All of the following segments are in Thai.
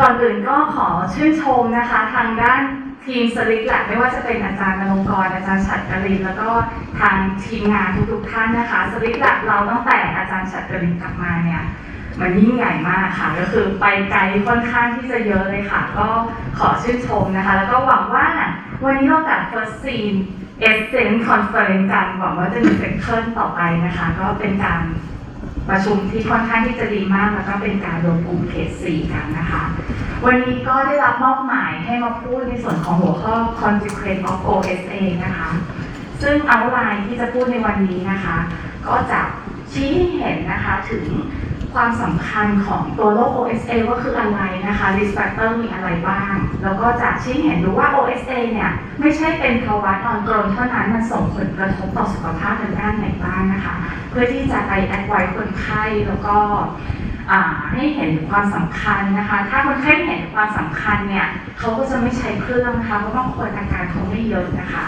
ก่อนอื่นก็ขอชื่นชมนะคะ ทางด้านทีมสลิปแลบไม่ว่าจะเป็นอาจารย์นรงกรอาจารย์ฉัตรกรินแล้วก็ทางทีมงานทุกๆท่านนะคะสลิปแลบเราตั้งแต่อาจารย์ฉัตรกรินกลับมาเนี่ยมันยิ่งใหญ่มากค่ะ ก็คือไปไกลค่อนข้างที่จะเยอะเลยค่ะ ก็ขอชื่นชมนะคะ แล้วก็หวังว่าวันนี้เราจัด first scene essence conference กันหวังว่าจะมีเป็นเคลื่นต่อไปนะคะ ก็เป็นการ ประชุมที่ค่อนข้างที่จะดีมาก แล้วก็เป็นการรวมกลุ่มเขตสี่กันนะคะ วันนี้ก็ได้รับมอบหมายให้มาพูดในส่วนของหัวข้อ Consequence of OSA นะคะ ซึ่งเอาไลน์ที่จะพูดในวันนี้นะคะ ก็จะชี้ให้เห็นนะคะถึง ความสำคัญของตัวโรค OSA ว่าคืออะไรนะคะ risk factor มีอะไรบ้าง แล้วก็จะชี้ให้เห็นดูว่า OSA เนี่ย ไม่ใช่เป็นภาวะนอนกรนเท่านั้น มันส่งผลกระทบต่อสุขภาพทางด้านไหนบ้างนะคะ เพื่อที่จะไปแอดไว้คนไข้แล้วก็ให้เห็นความสำคัญนะคะ ถ้าคนไข้เห็นความสำคัญเนี่ยเขาก็จะไม่ใช้เครื่องนะคะเพราะบางคนอาการเขาไม่เยอะนะคะ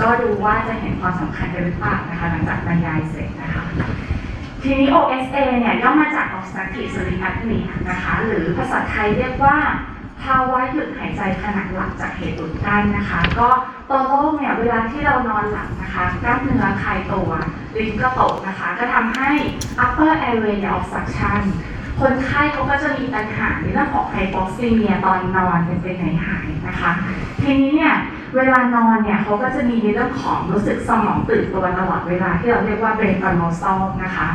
ก็ดูว่าจะเห็นความสำคัญกันหรือเปล่านะคะ หลังจากบรรยายเสร็จนะคะ ทีนี้ OSA เนี่ยย่อมาจาก Obstructive Sleep Apnea นะคะหรือภาษาไทยเรียกว่าภาวะหยุดหายใจขณะหลับจากเหตุอุดกั้นนะคะ ก็ตัวโรคเนี่ยเวลาที่เรานอนหลับนะคะกล้ามเนื้อคลายตัวลิ้นก็ตกนะคะ ก็ทำให้ upper airway obstruction คนไข้เขาก็จะมีปัญหาในเรื่องของไฮโปซีเมียตอนนอนเป็นเป็นไหนหายนะคะ ทีนี้เนี่ย เวลานอนเนี่ยเขาก็จะมีในเรื่องของรู้สึกสมองตื่นตัวตลอดเวลาที่เราเรียกว่า brain arousal นะคะ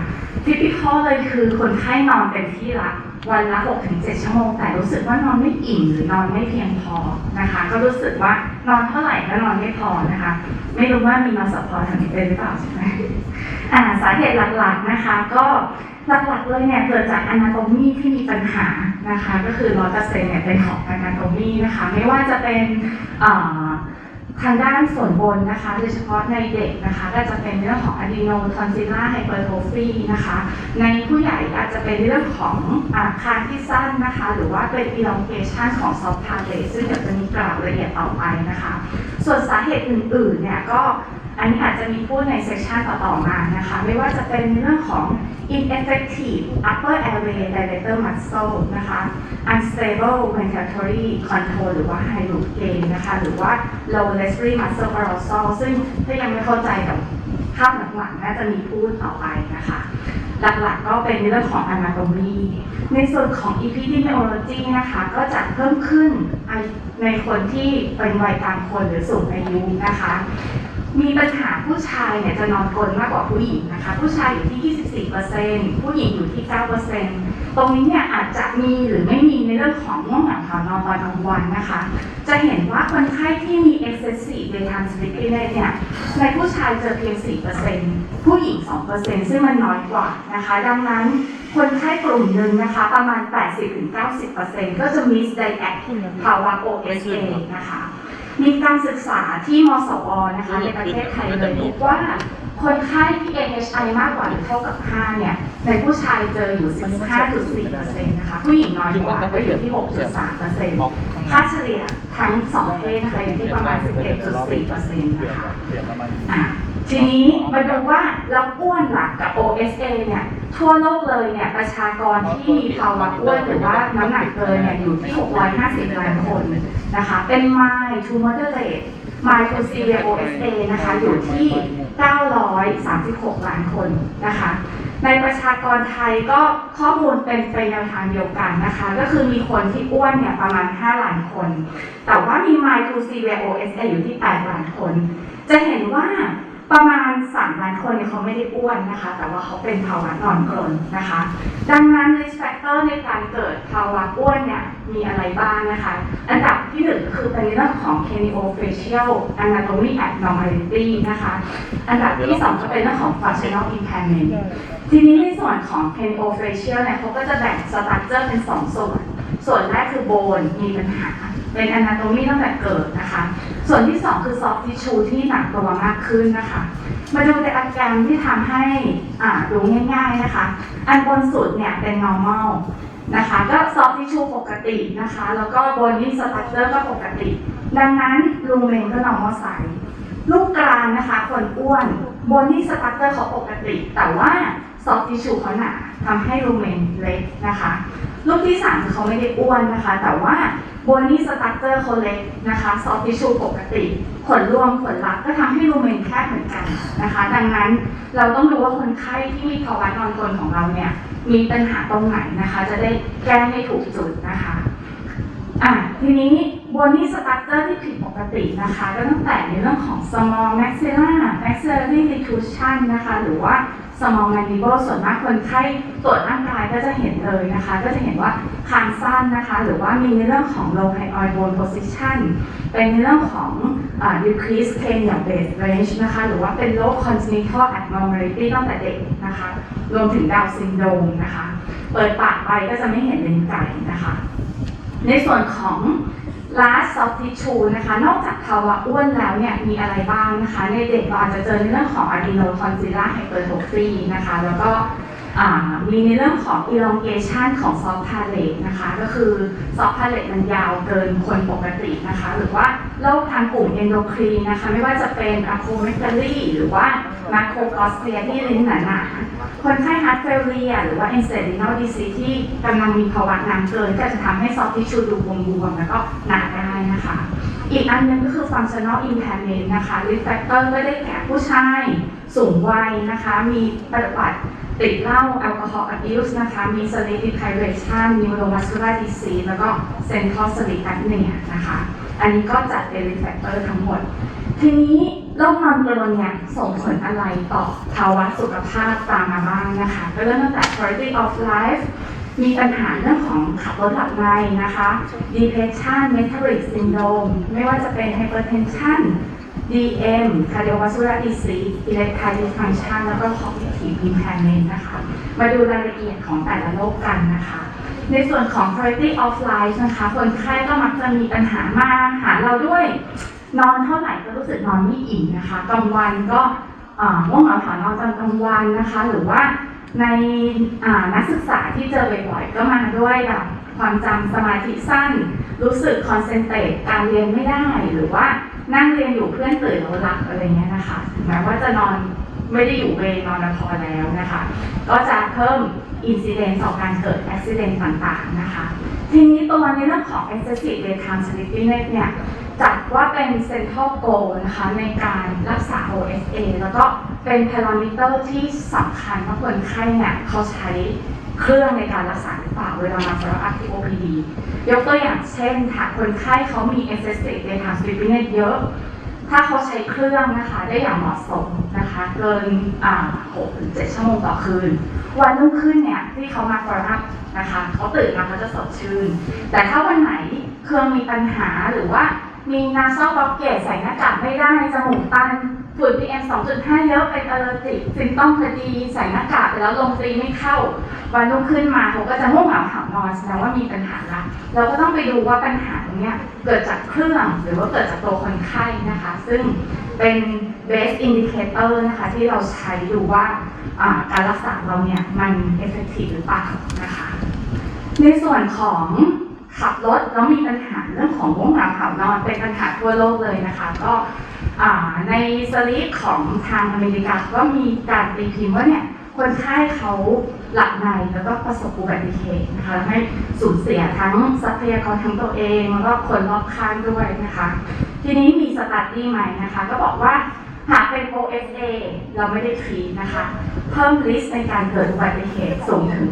ทิพิคอเลยคือคนไข้นอนเต็มที่ละวันละ 6-7 ชั่วโมง แต่รู้สึกว่านอนไม่อิ่มหรือนอนไม่เพียงพอนะคะ ก็รู้สึกว่านอนเท่าไหร่ก็นอนไม่พอนะคะ ไม่รู้ว่ามีนอนสพอทางนี้เป็นหรือเปล่าใช่ไหมอ่าสาเหตุหลักๆนะคะ ก็หลักๆเลยเนี่ยเกิดจากอนาโตมีที่มีปัญหานะคะ ก็คือร้อยเปอร์เซ็นต์เนี่ยเป็นของอนาโตมีนะคะ ไม่ว่าจะเป็นอ่า ทางด้านส่วนบนนะคะโดยเฉพาะในเด็กนะคะก็จะเป็นเรื่องของอะดีโนทอนซิลล่าไฮเปอร์โทฟีนะคะในผู้ใหญ่อาจจะเป็นเรื่องของอาคางที่สั้นนะคะหรือว่าเป็น elongation ของซอฟทาร์เตซึ่งเดี๋ยวจะมีกล่าวละเอียดต่อไปนะคะ ส่วนสาเหตุอื่นๆเนี่ยก็ อันนี้อาจจะมีพูดในเซสชันต่อๆมานะคะ ไม่ว่าจะเป็นเรื่องของ ineffective upper airway dilator muscle นะคะ unstable ventilatory control หรือว่า high loop gain นะคะ หรือว่า low respiratory muscle arousal ซึ่งถ้ายังไม่เข้าใจกับภาพหลังๆน่าจะมีพูดต่อไปนะคะ หลักๆก็เป็นในเรื่องของ anatomy ในส่วนของ epidemiology นะคะ ก็จะเพิ่มขึ้นในคนที่เป็นวัยกลางคนหรือสูงอายุนะคะ มีปัญหาผู้ชายเนี่ยจะนอนกลนมากกว่าผู้หญิงนะคะ ผู้ชายอยู่ที่ 24%ผู้หญิงอยู่ที่ 9%ตรงนี้เนี่ยอาจจะมีหรือไม่มีในเรื่องของง่วงหงาหานอนตอนกลางวันนะคะ จะเห็นว่าคนไข้ที่มี excessive daytime sleepiness เนี่ยในผู้ชายเจอเพียง 4%ผู้หญิง 2%ซึ่งมันน้อยกว่านะคะ ดังนั้นคนไข้กลุ่มหนึ่งนะคะ ประมาณ 80-90%ก็จะ misdiagnose ภาวะ OSA นะคะ มีการศึกษาที่มสวนะคะในประเทศไทยเลยพบว่าคนไข้ที่ AHI มากกว่าหรือเท่ากับ 5 เนี่ย ในผู้ชายเจออยู่ 15.4%นะคะ ผู้หญิงน้อยกว่าก็อยู่ที่ 6.3%ค่าเฉลี่ยทั้งสองเพศนะคะอยู่ที่ประมาณ 11.4%นะคะอะ ทีนี้มาดูว่าเราอ้วนหลักกับ OSA เนี่ยทั่วโลกเลยเนี่ยประชากรที่มีภาวะอ้วนหรือว่าน้ำหนักเกินเนี่ยอยู่ที่ 650ล้านคนนะคะเป็น mild to moderate mild to severe OSA นะคะอยู่ที่ 936 ล้านคนนะคะ ในประชากรไทยก็ข้อมูลเป็นไปแนวทางเดียวกันนะคะ ก็คือมีคนที่อ้วนเนี่ยประมาณ 5 ล้านคน แต่ว่ามี mild to severe OSA อยู่ที่ 8 ล้านคน จะเห็นว่า ประมาณ 3 ล้านคนเนี่ยเขาไม่ได้อ้วนนะคะ แต่ว่าเขาเป็นภาวะนอนกรนนะคะ ดังนั้น risk factor ในการเกิดภาวะอ้วนเนี่ยมีอะไรบ้างนะคะ อันดับที่หนึ่งคือเป็นเรื่องของ craniofacial anatomy abnormality นะคะ อันดับที่สองเป็นเรื่องของ functional impairment ทีนี้ในส่วนของ craniofacial เนี่ยเขาก็จะแบ่ง structure เป็นสองส่วน ส่วนแรกคือโบนมีปัญหา เป็น anatomy ตั้งแต่เกิดนะคะ ส่วนที่สองคือ soft tissue ที่หนักตัวมากขึ้นนะคะ มาดูแต่อาการที่ทำให้ดูง่าย ๆนะคะ อันบนสุดเนี่ยเป็น normal นะคะ ก็ soft tissue ปกตินะคะ แล้วก็ bony structure ก็ปกติ ดังนั้นลุงเมนก็ normal size ลูกกลางนะคะ คนอ้วน bony structure เขาปกติ แต่ว่า soft tissue เขาหนาทำให้ลุงเมนเล็กนะคะ รูปที่สามคือเขาไม่ได้อ้วนนะคะ แต่ว่าบนนี่สตั๊กเจอร์เขาเล็กนะคะซอฟติชูปกติขนรวมขนลักก็ทำให้รูเมนแคบเหมือนกันนะคะ ดังนั้นเราต้องดูว่าคนไข้ที่มีภาวะนอนกรนของเราเนี่ยมีปัญหาตรงไหนนะคะ จะได้แก้ให้ถูกจุดนะคะอะทีนี้บนนี่สตั๊กเจอร์ที่ผิดปกตินะคะก็ตั้งแต่ในเรื่องของ small maxilla maxillary retrusion นะคะ หรือว่า small mandible ส่วนมากคนไข้ตรวจร่างกายก็จะเห็นเลยนะคะ ก็จะเห็นว่าคางสั้นนะคะ หรือว่ามีในเรื่องของ low hyoid bone position เป็นในเรื่องของอ่า decreased cranial base range นะคะ หรือว่าเป็นโรค congenital abnormality ตั้งแต่เด็กนะคะ รวมถึงดาวซินโดมนะคะ เปิดปากไปก็จะไม่เห็นเลนไก่นะคะ ในส่วนของ last soft tissue นะคะ นอกจากภาวะอ้วนแล้วเนี่ยมีอะไรบ้างนะคะ ในเด็กเราอาจจะเจอในเรื่องของ adenotonsillar hypertrophy นะคะ แล้วก็ มีในเรื่องของ elongation ของ soft palate นะคะ ก็คือ soft palate มันยาวเกินคนปกตินะคะ หรือว่าโรคทางกลุ่ม endocrine นะคะ ไม่ว่าจะเป็น acromegaly หรือว่า macrogossia ที่ลิ้นหนาๆคนไข้ heart failure หรือว่า endothelial disease ที่กำลังมีภาวะน้ำเกิน ก็จะทำให้ soft tissue ดูบวมๆแล้วก็หนาได้นะคะ อีกอันหนึงก็คือ functional impairment นะคะ risk factor ก็ได้แก่ผู้ชายสูงวัยนะคะ มีประวัติ ติดเหล้าแอลกอฮอล์ abuse นะคะ มี sleep deprivation neuromuscular disease แล้วก็ central sleep apnea นะคะ อันนี้ก็จัดเป็น risk factor ทั้งหมด ทีนี้โรคนอนกรนเนี่ยส่งผลอะไรต่อภาวะสุขภาพตามมาบ้างนะคะก็เริ่มตั้งแต่ quality of life มีปัญหาเรื่องของขับรถหลับในนะคะ depression metabolic syndrome ไม่ว่าจะเป็น hypertension DM cardiovascular disease erectile dysfunction แล้วก็ cognitive impairment นะคะ มาดูรายละเอียดของแต่ละโรคกันนะคะ ในส่วนของ quality of life นะคะ คนไข้ก็มักจะมีปัญหามาหาเราด้วย นอนเท่าไหร่ก็รู้สึกนอนไม่อิ่มนะคะกลางวันก็อ่าง่วงเหงาหานอนตอนกลางวันนะคะ หรือว่าในนักศึกษาที่เจอบ่อยๆก็มาด้วยแบบความจำสมาธิสั้น รู้สึกคอนเซนเทรตการเรียนไม่ได้หรือว่า นั่งเรียนอยู่เพื่อนตื่นแล้วหลับอะไรเงี้ยนะคะถึงแม้ว่าจะนอนไม่ได้อยู่เวรนอนพอแล้วนะคะ ก็จะเพิ่มอินซิเดนต์ต่อการเกิดอุบิเหตุต่างๆนะคะ ทีนี้ตัวในเรื่องของ excessive daytime sleepiness เนี่ยจัดว่าเป็น central goal นะคะในการรักษา OSA แล้วก็เป็นพารามิเตอร์ที่สำคัญว่าคนไข้เนี่ยเขาใช้ เครื่องในการรักษาหรือเปล่าเวลามา follow up ที่ OPD ยกตัวอย่างเช่นถ้าคนไข้เขามี excessive daytime sleepiness เยอะ ถ้าเขาใช้เครื่องนะคะได้อย่างเหมาะสมนะคะเกินอ่า6ถึง7ชั่วโมงต่อคืน วันรุ่งขึ้นเนี่ยที่เขามา follow up นะคะเขาตื่นมาเขาจะสดชื่น แต่ถ้าวันไหนเครื่องมีปัญหาหรือว่า มีนาซอลบ็อกเกตใส่หน้ากากไม่ได้จมูกตันฝุ่น PM 2.5 เยอะเป็นอ l ลเลอร์จิกซิมต้องพอดีใส่หน้ากากไปแล้วลมตรีไม่เข้า วันรุ่งขึ้นมาเขาก็จะง่วงเหงาหานอนแสดงว่ามีปัญหาละเราก็ต้องไปดูว่าปัญหาตรงนี้เกิดจากเครื่องหรือว่าเกิดจากตัวคนไข้นะคะ ซึ่งเป็น base indicator นะคะ ที่เราใช้ดูว่าอ่าการรักษาเราเนี่ยมัน effective หรือเปล่านะคะ ในส่วนของ ขับรถแล้วมีปัญหาเรื่องของง่วงเหงาหานอนเป็นปัญหาทั่วโลกเลยนะคะ ก็ในสลิปของทางอเมริกาก็มีการตีพิมพ์ว่าเนี่ยคนไข้เขาหลับในแล้วก็ประสบอุบัติเหตุนะคะทำให้สูญเสียทั้งทรัพยากรทั้งตัวเองแล้วก็คนรอบข้างด้วยนะคะ ทีนี้มีสตัดดี้ใหม่นะคะ ก็บอกว่า หากเป็น OSA เราไม่ได้ทรีนะคะ เพิ่มริสในการเกิดอุบัติเหตุสูงถึง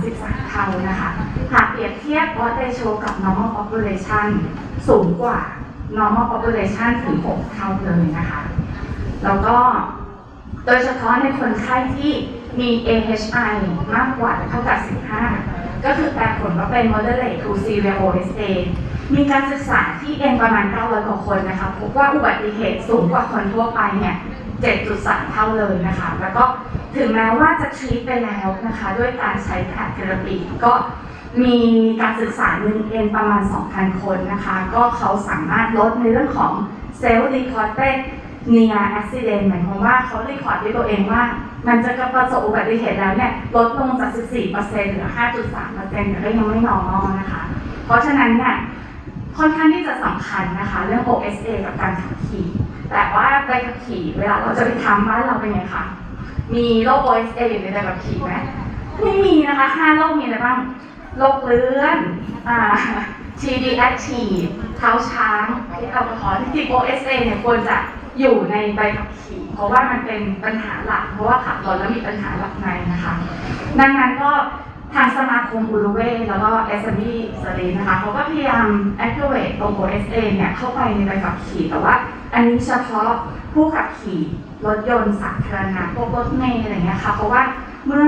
3-13 เท่านะคะ หากเปรียบเทียบ o d ratio กับ normal population สูงกว่า normal population ถึง 6 เท่าเลยนะคะ แล้วก็โดยเฉพาะในคนไข้ที่มี AHI มากกว่าเท่ากับ 15 ก็คือแปลผลว่าเป็น moderate to severe OSA มีการศึกษาที่เอ็นประมาณ 900 กว่าคนนะคะพบว่าอุบัติเหตุสูงกว่าคนทั่วไปเนี่ย7.3 เท่าเลยนะคะ แล้วก็ถึงแม้ว่าจะทรีตไปแล้วนะคะ ด้วยการใช้แพทย์เทอราปีก็มีการศึกษาหนึ่งเอ็นประมาณ 2,000 คนนะคะ ก็เขาสามารถลดในเรื่องของเซลล์ reported near accident หมายความว่าเขารีพอร์ตด้วยตัวเองว่า มันจะประสบอุบัติเหตุแล้วเนี่ยลดลงจาก 14%เหลือ 5.3%แต่ก็ยังไม่ normal นะคะ เพราะฉะนั้นเนี่ย ค่อนข้างที่จะสำคัญนะคะ เรื่อง OSA กับการขับขี่แต่ว่าใบขับขี่เวลาเราจะไปทำบ้านเราเป็นไงคะมีโรค OSA อยู่ในใบขับขี่ไหมไม่มีนะคะห้าโรคมีอะไรบ้างโรคเลื้อนอ่า TB active เท้าช้างพิษแอลกอฮอล์ที่จริง OSA เนี่ยควรจะอยู่ในใบขับขี่ เพราะว่ามันเป็นปัญหาหลัก เพราะว่าขับรถแล้วมีปัญหาหลักในนะคะ ดังนั้นก็ ทางสมาคมอุรุเวแล้วก็ s อ b สลีนะคะเขาก็พยายาม activate ตรง OSA เนี่ยเข้าไปในใบขับขี่แต่ว่า อันนี้เฉพาะผู้ขับขี่รถยนต์สาธารณะพวกรถเมล์อะไรเงี้ยค่ะเพราะว่าเมื่อ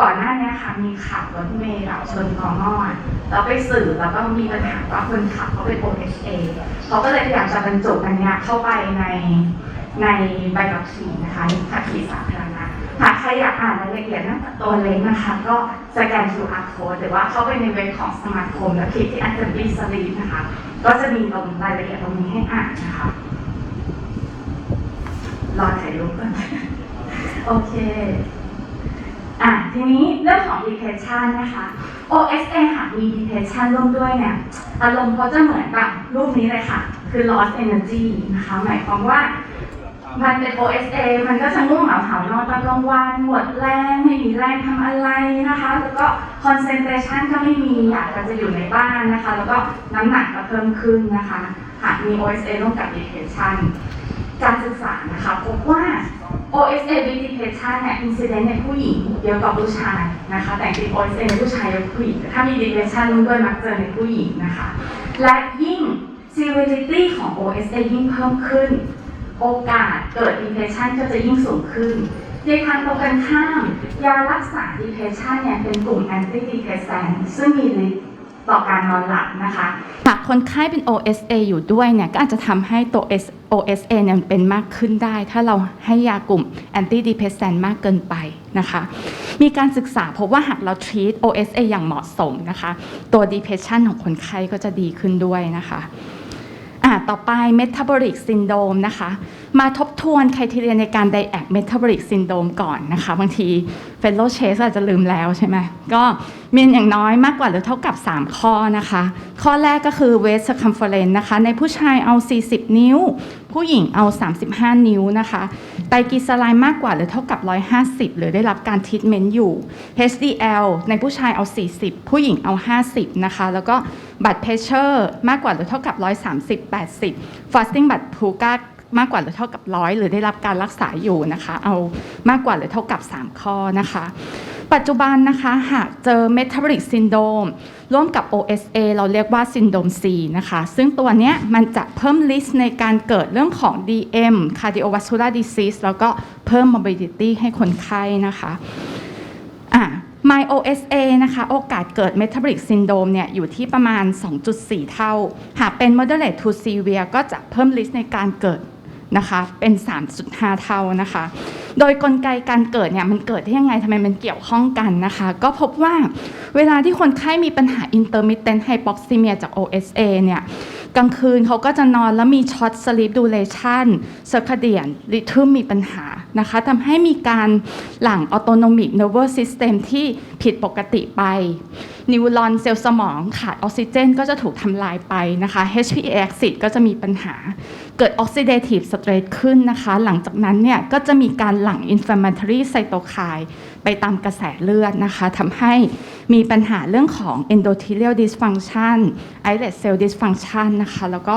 ก่อนหน้านี้ค่ะมีขับรถเมล์แบบชนกองงอนแล้วไปสื่อแล้วก็มีปัญหาว่าคนขับเขาเป็น OSA เขาก็เลยพยายามจะบรรจุอันเนี้ยเข้าไปในในใบขับขี่นะคะขับขี่สาธารณะ หากใครอยากอ่านรายละเอียดตั้งแต่ตัวเล็กนะคะ ก็สแกน QR code หรือว่าเข้าไปในเว็บของสมาคมและคลิกที่ Assembly s l e e นะคะ ก็จะมีตรงรายละเอียดตรงนี้ให้อ่านนะคะรอถ่ายรูปก่อนโอเคอะทีนี้เรื่องของ depression นะคะ OSA หากมี depression ร่วมด้วยเนี่ย อารมณ์เขาจะเหมือนแบบรูปนี้เลยค่ะ คือ lost energy นะคะ หมายความว่า มันเป็น OSA มันก็จะง่วงเหงาหานอนตอนกลางวันหมดแรงไม่มีแรงทำอะไรนะคะ แล้วก็ concentration ก็ไม่มีอยากจะอยู่ในบ้านนะคะ แล้วก็น้ำหนักก็เพิ่มขึ้นนะคะหากมี OSA ร่วมกับ depression การศึกษานะคะพบว่า OSA with depression เนี่ย incident ในผู้หญิงเยอะกว่าผู้ชายนะคะ แต่จริง OSA ในผู้ชายเยอะกว่าผู้หญิงถ้ามี depression ร่วมด้วยมักเจอในผู้หญิงนะคะ และยิ่ง severity ของ OSA ยิ่งเพิ่มขึ้น โอกาสเกิด depression ก็จะยิ่งสูงขึ้น ในทางตรงกันข้าม ยารักษา depression เนี่ยเป็นกลุ่ม anti depressant ซึ่งมีฤทธิ์ต่อการนอนหลับนะคะหากคนไข้เป็น OSA อยู่ด้วยเนี่ยก็อาจจะทำให้ตัว OSA เนี่ยมันเป็นมากขึ้นได้ ถ้าเราให้ยากลุ่ม antidepressant มากเกินไปนะคะ มีการศึกษาพบว่าหากเรา treat OSA อย่างเหมาะสมนะคะ ตัว depression ของคนไข้ก็จะดีขึ้นด้วยนะคะ ต่อไป metabolic syndrome นะคะ มาทบทวนคุณทีเรียในการ diag metabolic syndrome ก่อนนะคะ บางที fellow chase อาจจะลืมแล้วใช่ไหมก็มีอย่างน้อยมากกว่าหรือเท่ากับ 3 ข้อนะคะ ข้อแรกก็คือ waist circumference นะคะ ในผู้ชายเอา 40 นิ้ว ผู้หญิงเอา 35 นิ้วนะคะ ไตรกลีเซอไรด์มากกว่าหรือเท่ากับ 150 หรือได้รับการทรีทเมนต์อยู่ HDL ในผู้ชายเอา 40 ผู้หญิงเอา 50 นะคะ แล้วก็บัตรเพชเชอร์มากกว่าหรือเท่ากับ 130 80 fasting บัตพูก้ามากกว่าหรือเท่ากับ100หรือได้รับการรักษาอยู่นะคะ เอามากกว่าหรือเท่ากับ 3 ข้อนะคะ ปัจจุบันนะคะหากเจอ metabolic syndrome ร่วมกับ OSA เราเรียกว่า syndrome C นะคะ ซึ่งตัวเนี้ยมันจะเพิ่ม risk ในการเกิดเรื่องของ DM cardiovascular disease แล้วก็เพิ่ม morbidity ให้คนไข้นะคะอะ My OSA นะคะ โอกาสเกิด metabolic syndrome เนี่ยอยู่ที่ประมาณ 2.4 เท่า หากเป็น moderate to severe ก็จะเพิ่ม risk ในการเกิดนะคะ เป็น 3.5 เท่านะคะ โดยกลไกการเกิดเนี่ยมันเกิดได้ยังไงทำไมมันเกี่ยวข้องกันนะคะ ก็พบว่าเวลาที่คนไข้มีปัญหา intermittent hypoxemia จาก OSA เนี่ย กลางคืนเขาก็จะนอนแล้วมี short sleep duration circadian rhythm มีปัญหานะคะทำให้มีการหลั่ง autonomic nervous system ที่ผิดปกติไป นิวรอนเซลล์สมองขาดออกซิเจนก็จะถูกทำลายไปนะคะ HPA axis ก็จะมีปัญหา เกิด oxidative stress ขึ้นนะคะ หลังจากนั้นเนี่ยก็จะมีการหลั่ง inflammatory cytokine ไปตามกระแสเลือดนะคะทำให้มีปัญหาเรื่องของ endothelial dysfunction islet cell dysfunction นะคะแล้วก็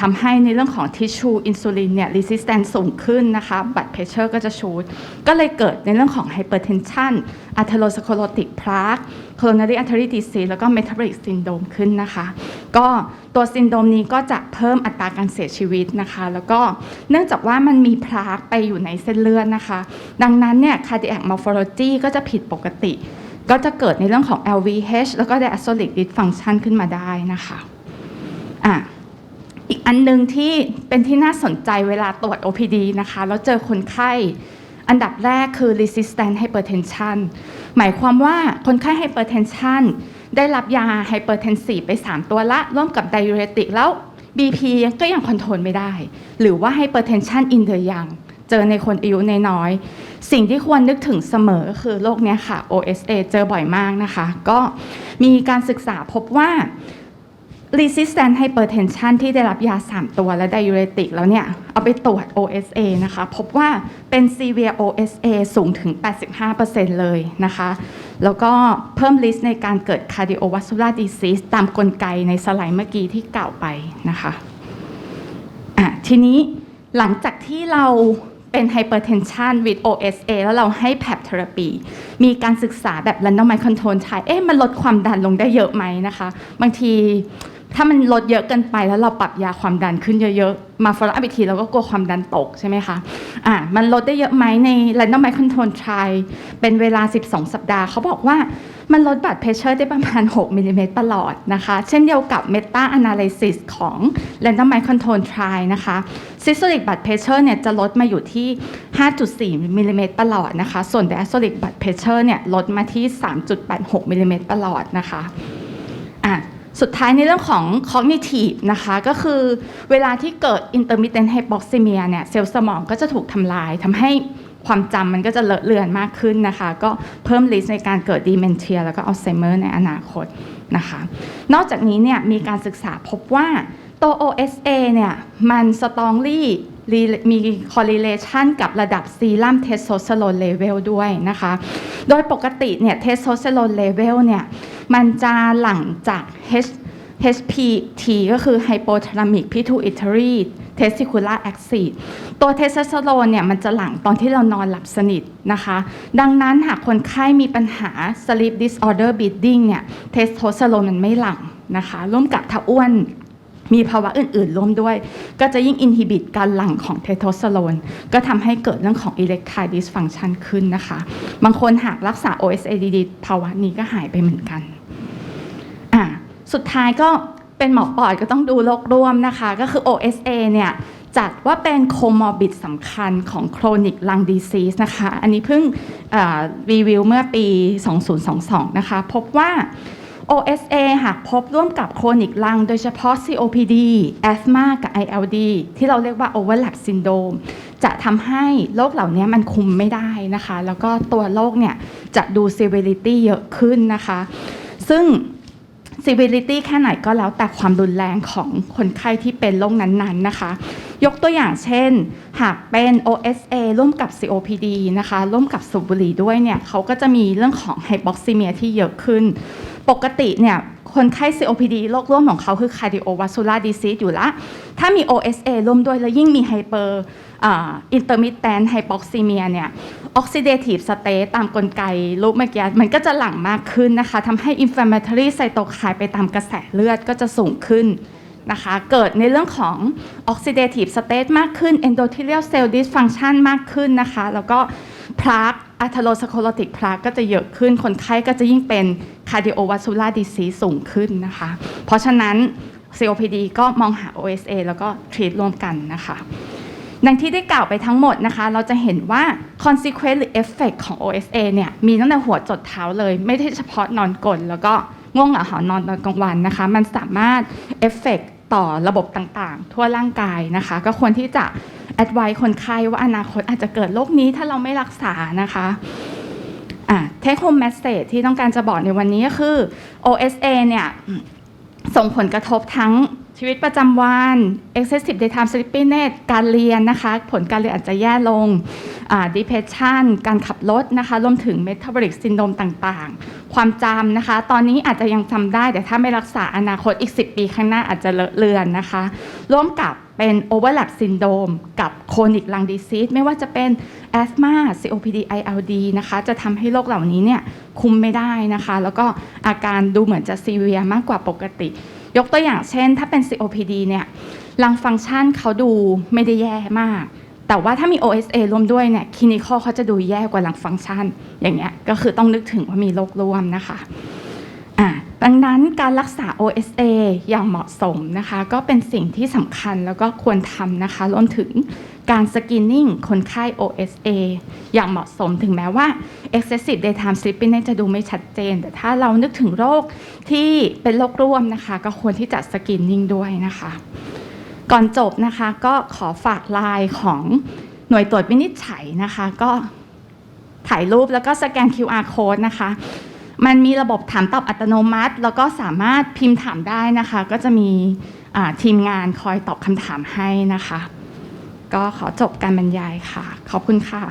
ทำให้ในเรื่องของ tissue insulin เนี่ย resistance สูงขึ้นนะคะ blood pressure ก็จะชูดก็เลยเกิดในเรื่องของ hypertension atherosclerotic plaque coronary artery disease แล้วก็ metabolic syndrome ขึ้นนะคะ ก็ตัวซินโดมนี้ก็จะเพิ่มอัตราการเสียชีวิตนะคะ แล้วก็เนื่องจากว่ามันมีพลากไปอยู่ในเส้นเลือดนะคะ ดังนั้นเนี่ย cardiac morphology ก็จะผิดปกติ ก็จะเกิดในเรื่องของ LVH แล้วก็ diastolic dysfunction ขึ้นมาได้นะคะอะอีกอันหนึ่งที่เป็นที่น่าสนใจเวลาตรวจ OPD นะคะ แล้วเจอคนไข้ อันดับแรกคือ resistant hypertension หมายความว่าคนไข้ hypertension ได้รับยา hypertensive ไป 3 ตัวละ ร่วมกับ diuretic แล้ว BP ก็ยังคอนโทรลไม่ได้ หรือว่า hypertension in the young เจอในคนอายุน้อย สิ่งที่ควรนึกถึงเสมอคือโรคเนี้ยค่ะ OSA เจอบ่อยมากนะคะ ก็มีการศึกษาพบว่า resistant hypertension ที่ได้รับยา 3 ตัวและ diuretic แล้วเนี่ย เอาไปตรวจ OSA นะคะ พบว่าเป็น severe OSA สูงถึง 85%เลยนะคะ แล้วก็เพิ่ม risk ในการเกิด cardiovascular disease ตามกลไกในสไลด์เมื่อกี้ที่กล่าวไปนะคะะทีนี้หลังจากที่เราเป็น hypertension with OSA แล้วเราให้ PAP therapy มีการศึกษาแบบ randomized control trial เอ๊ะมันลดความดันลงได้เยอะไหมนะคะ บางที ถ้ามันลดเยอะเกินไปแล้วเราปรับยาความดันขึ้นเยอะๆ มา follow up อีกทีเราก็กลัวความดันตกใช่ไหมคะอ่ามันลดได้เยอะไหมใน randomized control trial เป็นเวลา 12 สัปดาห์เขาบอกว่ามันลดบัตรเพชเชอร์ได้ประมาณ 6มิลลิเมตรประหลอดนะคะ เช่นเดียวกับ meta analysis ของ randomized control trial นะคะ systolic blood pressure เนี่ยจะลดมาอยู่ที่ 5.4มิลลิเมตรประหลอดนะคะ ส่วน diastolic blood pressure เนี่ยลดมาที่ 3.86มิลลิเมตรประหลอดนะคะ สุดท้ายในเรื่องของ cognitive นะคะก็คือเวลาที่เกิด intermittent hypoxemia เนี่ยเซลล์สมองก็จะถูกทำลายทำให้ความจำมันก็จะเลอะเลือนมากขึ้นนะคะ ก็เพิ่ม risk ในการเกิด dementia แล้วก็ Alzheimer ในอนาคตนะคะ นอกจากนี้เนี่ยมีการศึกษาพบว่าตัว OSA เนี่ยมัน strongly มี correlation กับระดับซีรัมเทสโทสเตอโรนเลเวลด้วยนะคะ โดยปกติเนี่ยเทสโทสเตอโรนเลเวลเนี่ยมันจะหลั่งจาก H HPT ก็คือ hypothalamic pituitary testicular axis ตัวเทสโทสเตอโรนเนี่ยมันจะหลั่งตอนที่เรานอนหลับสนิทนะคะ ดังนั้นหากคนไข้มีปัญหา sleep disorder bleeding เนี่ยเทสโทสเตอโรนมันไม่หลั่งนะคะ ร่วมกับถ้าอ้วนมีภาวะอื่นๆร่วมด้วย ก็จะยิ่งอินฮิบิตการหลั่งของเทสโทสเตอโรนก็ทำให้เกิดเรื่องของ erectile dysfunction ขึ้นนะคะ บางคนหากรักษา OSA ดีๆภาวะนี้ก็หายไปเหมือนกัน สุดท้ายก็เป็นหมอปอดก็ต้องดูโรคร่วมนะคะ ก็คือ OSA เนี่ยจัดว่าเป็นโคมอร์บิดสำคัญของ chronic lung disease นะคะ อันนี้เพิ่งรีวิวเมื่อปี 2022 นะคะ พบว่า OSA หากพบร่วมกับโครนิกลังโดยเฉพาะ COPD แอสมากับ ILD ที่เราเรียกว่า overlap syndrome จะทำให้โรคเหล่านี้มันคุมไม่ได้นะคะ แล้วก็ตัวโรคเนี่ยจะดู severity เยอะขึ้นนะคะ ซึ่ง severity แค่ไหนก็แล้วแต่ความรุนแรงของคนไข้ที่เป็นโรคนั้นๆนะคะ ยกตัวอย่างเช่น หากเป็น OSA ร่วมกับ COPD นะคะ ร่วมกับสูบบุหรี่ด้วยเนี่ยเขาก็จะมีเรื่องของ hypoxemia ที่เยอะขึ้น ปกติเนี่ยคนไข้ COPD โรคร่วมของเขาคือ cardiovascular disease อยู่ละ ถ้ามี OSA ร่วมด้วยแล้วยิ่งมี hyper อ่า intermittent hypoxemia เนี่ย oxidative stress ตามกลไกรูปเมื่อกี้มันก็จะหลั่งมากขึ้นนะคะทำให้ inflammatory cytokine ไปตามกระแสเลือดก็จะสูงขึ้นนะคะ เกิดในเรื่องของ oxidative stress มากขึ้น endothelial cell dysfunction มากขึ้นนะคะ แล้วก็พลากอะเทโรสโคลติกพลากก็จะเยอะขึ้น คนไข้ก็จะยิ่งเป็น cardiovascular disease สูงขึ้นนะคะ เพราะฉะนั้น COPD ก็มองหา OSA แล้วก็ treat ร่วมกันนะคะ ดังที่ได้กล่าวไปทั้งหมดนะคะ เราจะเห็นว่า consequence หรือ effect ของ OSA เนี่ย มีตั้งแต่หัวจดเท้าเลย ไม่ได้เฉพาะนอนกลนแล้วก็ง่วงเหงาหอนอนตอนกลางวันนะคะ มันสามารถ effect ต่อระบบต่างๆ ทั่วร่างกายนะคะ ก็ควรที่จะ advise คนไข้ว่าอนาคตอาจจะเกิดโรคนี้ถ้าเราไม่รักษานะคะอะ take home message ที่ต้องการจะบอกในวันนี้ก็คือ OSA เนี่ยส่งผลกระทบทั้ง ชีวิตประจำวัน excessive daytime sleepiness การเรียนนะคะ ผลการเรียนอาจจะแย่ลง depression การขับรถนะคะรวมถึง metabolic syndrome ต่างๆ ความจำนะคะ ตอนนี้อาจจะยังจำได้ แต่ถ้าไม่รักษาอนาคตอีก 10 ปีข้างหน้าอาจจะเลอะเลือนนะคะ ร่วมกับเป็น overlap syndrome กับ chronic lung disease ไม่ว่าจะเป็น asthma COPD ILD นะคะ จะทำให้โรคเหล่านี้เนี่ยคุมไม่ได้นะคะ แล้วก็อาการดูเหมือนจะ severe มากกว่าปกติ ยกตัวอย่างเช่น ถ้าเป็น COPD เนี่ยลังฟังก์ชันเขาดูไม่ได้แย่มาก แต่ว่าถ้ามี OSA รวมด้วยเนี่ยคลินิคอลเขาจะดูแย่กว่าลังฟังก์ชัน อย่างเงี้ยก็คือต้องนึกถึงว่ามีโรคร่วมนะคะ อ่าดังนั้นการรักษา OSA อย่างเหมาะสมนะคะ ก็เป็นสิ่งที่สำคัญแล้วก็ควรทำนะคะรวมถึงการสกรีนนิ่งคนไข้ OSA อย่างเหมาะสมถึงแม้ว่า excessive daytime sleepiness จะดูไม่ชัดเจน แต่ถ้าเรานึกถึงโรคที่เป็นโรคร่วมนะคะ ก็ควรที่จะสกรีนนิ่งด้วยนะคะ ก่อนจบนะคะก็ขอฝากลน์ของหน่วยตรวจวินิจฉัยนะคะ ก็ถ่ายรูปแล้วก็สแกน QR code นะคะ มันมีระบบถามตอบอัตโนมัติ แล้วก็สามารถพิมพ์ถามได้นะคะ ก็จะมีทีมงานคอยตอบคำถามให้นะคะ ก็ขอจบการบรรยายค่ะ ขอบคุณค่ะ